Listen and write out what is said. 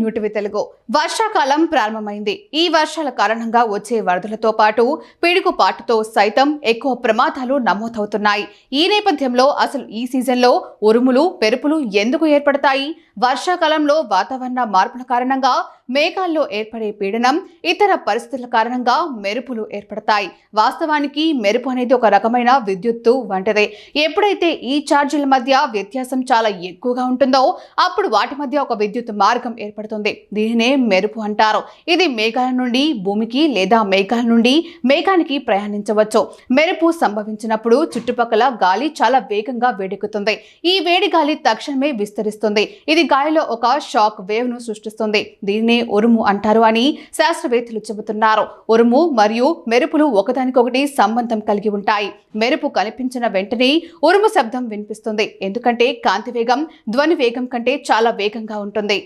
New TV Telugu. వర్షాకాలం ప్రారంభమైంది. ఈ వర్షాల కారణంగా వచ్చే వరదలతో పాటు పిడుగుపాటుతో సైతం ఎక్కువ ప్రమాదాలు నమోదవుతున్నాయి. ఈ నేపథ్యంలో అసలు ఈ సీజన్లో ఉరుములు పెరుపులు ఎందుకు ఏర్పడతాయి? వర్షాకాలంలో వాతావరణ మార్పుల కారణంగా మేఘాల్లో ఏర్పడే పీడనం ఇతర పరిస్థితుల కారణంగా మెరుపులు ఏర్పడతాయి. వాస్తవానికి మెరుపు అనేది ఒక రకమైన విద్యుత్తు వంటిదే. ఎప్పుడైతే ఈ ఛార్జీల మధ్య వ్యత్యాసం చాలా ఎక్కువగా ఉంటుందో అప్పుడు వాటి మధ్య ఒక విద్యుత్ మార్గం ఏర్పడుతుంది. దీనినే మెరుపు అంటారు. ఇది మేఘాల నుండి భూమికి లేదా మేఘాల నుండి మేఘానికి ప్రయాణించవచ్చు. మెరుపు సంభవించినప్పుడు చుట్టుపక్కల గాలి చాలా వేగంగా వేడెక్కుతుంది. ఈ వేడి గాలి తక్షణమే విస్తరిస్తుంది. ఇది గాలిలో ఒక షాక్ వేవ్ను సృష్టిస్తుంది. దీనినే ఉరుము అంటారు అని శాస్త్రవేత్తలు చెబుతున్నారు. ఉరుము మరియు మెరుపులు ఒకదానికొకటి సంబంధం కలిగి ఉంటాయి. మెరుపు కనిపించిన వెంటనే ఉరుము శబ్దం వినిపిస్తుంది. ఎందుకంటే కాంతి వేగం ధ్వని వేగం కంటే చాలా వేగంగా ఉంటుంది.